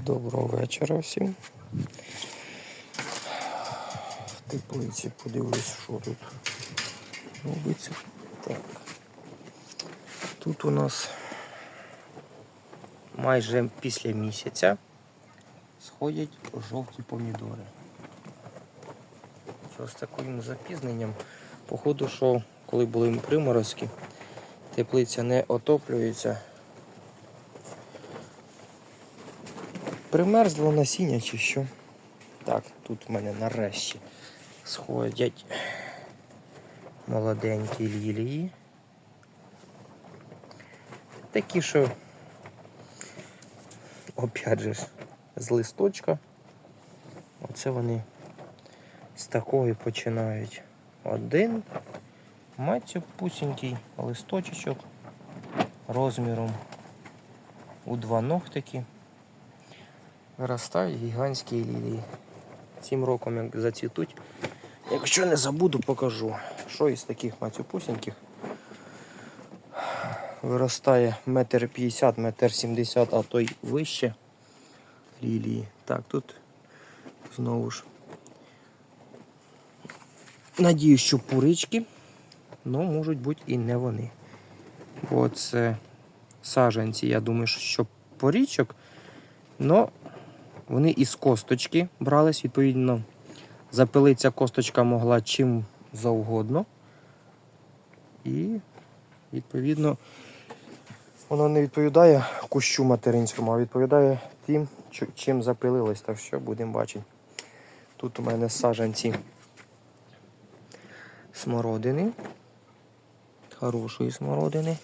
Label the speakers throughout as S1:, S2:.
S1: Доброго вечора всім. В теплиці подивлюсь, що тут робиться. Так. Тут у нас майже після місяця сходять жовті помідори. Що з таким запізненням, походу, що коли були приморозки, теплиця не отоплюється. Примерзло насіння чи що? Так, тут в мене нарешті сходять молоденькі лілії. Такі, що опять же з листочка. Оце вони з такої починають. Один мацюпусінький листочок розміром у два ногтики виростають гігантські лілії. Цим роком як зацвітуть. Якщо не забуду, покажу, що із таких мацюпусіньких виростає метр п'ятдесят, метр сімдесят, а то й вище лілії. Так, тут знову ж. Надію, що пурички, але можуть бути і не вони. Бо це саджанці, я думаю, що порічок, але вони із косточки брались, відповідно, запилитися косточка могла чим завгодно. І, відповідно, воно не відповідає кущу материнському, а відповідає тим, чим запилилось. Так що будемо бачити. Тут у мене саджанці смородини. Хорошої смородини.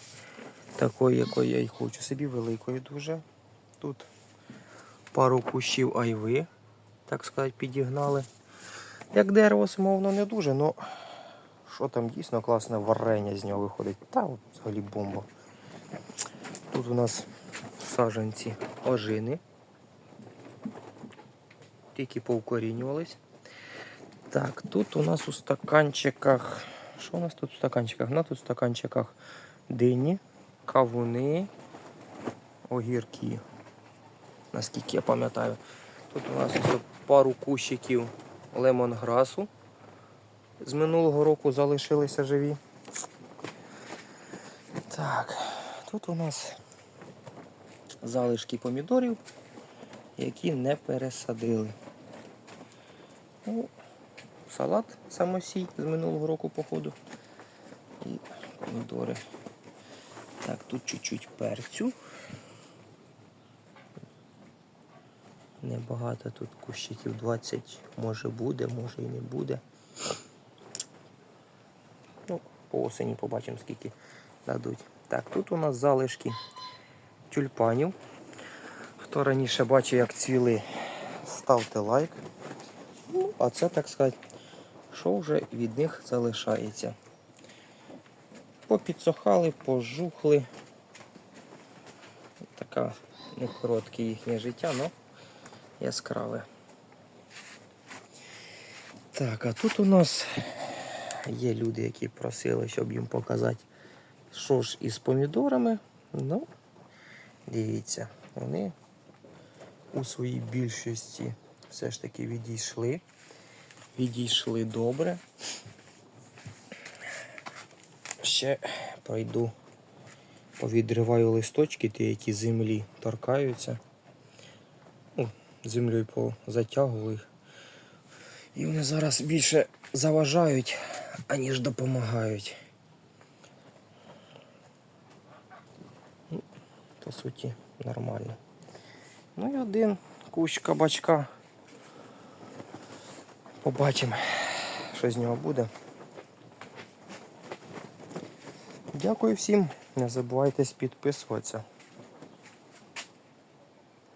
S1: Такої, якої я й хочу собі, великої дуже. Тут пару кущів айви, так сказати, підігнали. Як дерево самовно не дуже, але що там дійсно класне варення з нього виходить. Та взагалі бомба. Тут у нас саджанці ожини. Тільки повкорінювались. Так, тут у нас у стаканчиках. Що у нас тут у стаканчиках? На тут в стаканчиках дині, кавуни, огірки наскільки я пам'ятаю. Тут у нас ось пару кущиків лемонграсу з минулого року залишилися живі. Так, тут у нас залишки помідорів, які не пересадили. Ну, салат самосій з минулого року, походу. І помідори. Так, тут чуть-чуть перцю. Небагато тут кущиків 20 може буде, може і не буде. Ну, по осені побачимо, скільки дадуть. Так, тут у нас залишки тюльпанів. Хто раніше бачив, як цвіли, ставте лайк. Ну, а це, так сказати, що вже від них залишається. Попідсохали, пожухли. Така не коротке їхнє життя, але яскраве. Так, а тут у нас є люди, які просили, щоб їм показати, що ж із помідорами. Ну, дивіться, вони у своїй більшості все ж таки відійшли. Відійшли добре. Ще пройду, повідриваю листочки, ті, які землі торкаються землею позатягували. І вони зараз більше заважають, аніж допомагають. Ну, по суті, нормально. Ну і один кущ кабачка. Побачимо, що з нього буде. Дякую всім. Не забувайте підписуватися.